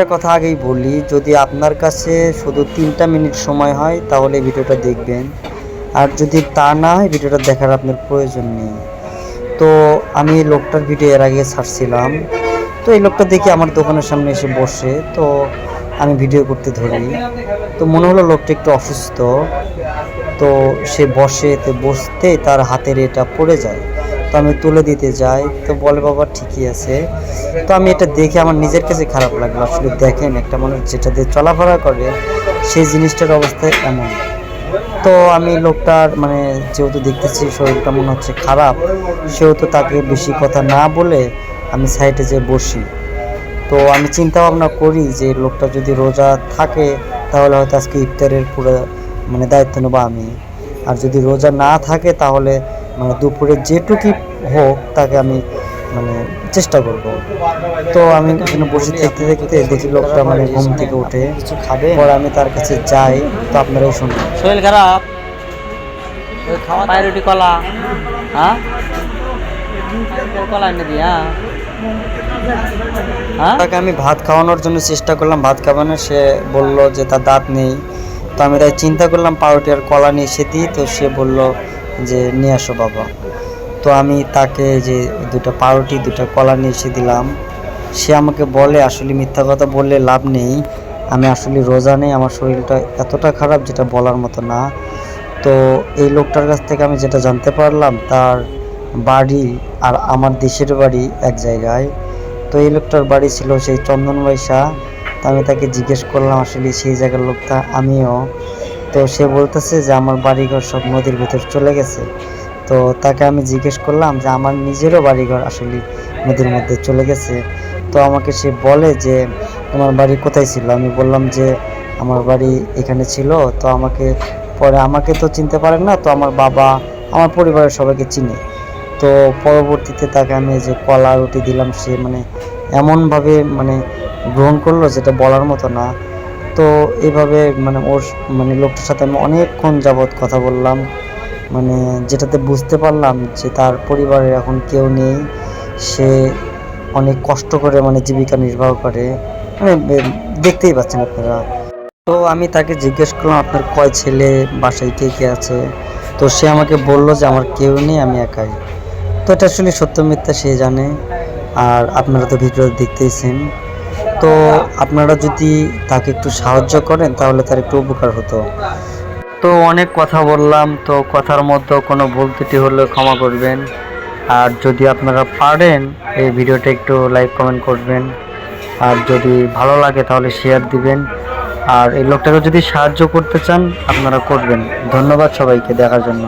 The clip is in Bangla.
একটা কথা আগেই বলি, যদি আপনার কাছে শুধু তিনটা মিনিট সময় হয়, তাহলে ভিডিওটা দেখবেন। আর যদি তা না হয়, ভিডিওটা দেখার আপনার প্রয়োজন নেই। তো আমি লোকটার ভিডিও এর আগে ছাড়ছিলাম। তো এই লোকটা দেখি আমার দোকানের সামনে এসে বসে, তো আমি ভিডিও করতে ধরি। তো মনে হলো লোকটা একটু অসুস্থ। তো সে বসে বসতেই তার হাতের এটা পড়ে যায়। তো আমি তুলে দিতে যাই। তো বলে, বাবা, ঠিকই আছে। তো আমি এটা দেখে আমার নিজের কাছে খারাপ লাগল। আসলে দেখেন, একটা মানুষ যেটা দিয়ে চলাফেরা করে, সেই জিনিসটার অবস্থা এমন। তো আমি লোকটার মানে যেহেতু দেখতেছি শরীরটা মনে হচ্ছে খারাপ, সেহেতু তাকে বেশি কথা না বলে আমি সাইডে যে বসি। তো আমি চিন্তা ভাবনা করি যে লোকটা যদি রোজা থাকে, তাহলে হয়তো আজকে ইফতারের পুরো মানে দায়িত্ব নেব আমি। আর যদি রোজা না থাকে, তাহলে মানে দুপুরে যেটুকুই হোক তাকে আমি মানে চেষ্টা করব। তো আমি এখানে বসে দেখতে দেখতে দেখি লোকটা মানে ঘুম থেকে উঠে কিছু খাবে পরে আমি তার কাছে যাই তো আপনারাই শুনুন শরীর খারাপ? খাওয়া কলা হ্যাঁ? কলা এনে দিই হ্যাঁ? হ্যাঁ তাকে আমি ভাত খাওয়ানোর জন্য চেষ্টা করলাম ভাত খাওয়ানো সে বলল যে তার দাঁত নেই। তো আমি তাই চিন্তা করলাম পাউরুটি আর কলা নিয়ে এসে দিই। তো সে বলল যে, নিয়ে আসো বাবা। তো আমি তাকে যে দুটো পাউরুটি, দুটো কলা নিয়ে এসে দিলাম। সে আমাকে বলে, আসলে মিথ্যা কথা বললে লাভ নেই। আমি আসলে রোজা নেই। আমার শরীরটা এতটা খারাপ যেটা বলার মতো না। তো এই লোকটার কাছ থেকে আমি যেটা জানতে পারলাম, তার বাড়ি আর আমার দেশের বাড়ি এক জায়গায়। তো এই লোকটার বাড়ি ছিল সেই চন্দন বৈশা তো আমি তাকে জিজ্ঞেস করলাম, আসলে সেই জায়গার লোকটা আমিও। তো সে বলতেছে যে, আমার বাড়িঘর সব নদীর ভিতর চলে গেছে। তো তাকে আমি জিজ্ঞেস করলাম যে, আমার নিজেরও বাড়িঘর আসলে নদীর মধ্যে চলে গেছে। তো আমাকে সে বলে যে, তোমার বাড়ি কোথায় ছিল? আমি বললাম যে, আমার বাড়ি এখানে ছিল। তো আমাকে, পরে আমাকে তো চিনতে পারেন না, তো আমার বাবা আমার পরিবারের সবাইকে চিনে। তো পরবর্তীতে তাকে আমি যে কলা রুটি দিলাম, সে মানে এমনভাবে মানে গ্রহণ করল যেটা বলার মতো না। তো এইভাবে মানে ওর মানে লোকটার সাথে আমি অনেকক্ষণ যাবৎ কথা বললাম। মানে যেটাতে বুঝতে পারলাম যে তার পরিবারের এখন কেউ নেই। সে অনেক কষ্ট করে মানে জীবিকা নির্বাহ করে। মানে দেখতেই পাচ্ছেন আপনারা। তো আমি তাকে জিজ্ঞেস করলাম, আপনার কয় ছেলে? বাসায় কে কে আছে? তো সে আমাকে বলল যে, আমার কেউ নেই, আমি একাই। তো এটা আসলে সত্য মিথ্যা সে জানে। আর আপনারা তো ভিডিও দেখতেইছেন তো আপনারা যদি তাকে একটু সাহায্য করেন, তাহলে তার একটু উপকার হতো। তো অনেক কথা বললাম, তো কথার মধ্যে কোনো ভুল ত্রুটি হলে ক্ষমা করবেন। আর যদি আপনারা পারেন, এই ভিডিওটা একটু লাইক কমেন্ট করবেন। আর যদি ভালো লাগে, তাহলে শেয়ার দিবেন। আর এই লোকটাকে যদি সাহায্য করতে চান, আপনারা করবেন। ধন্যবাদ সবাইকে দেখার জন্য।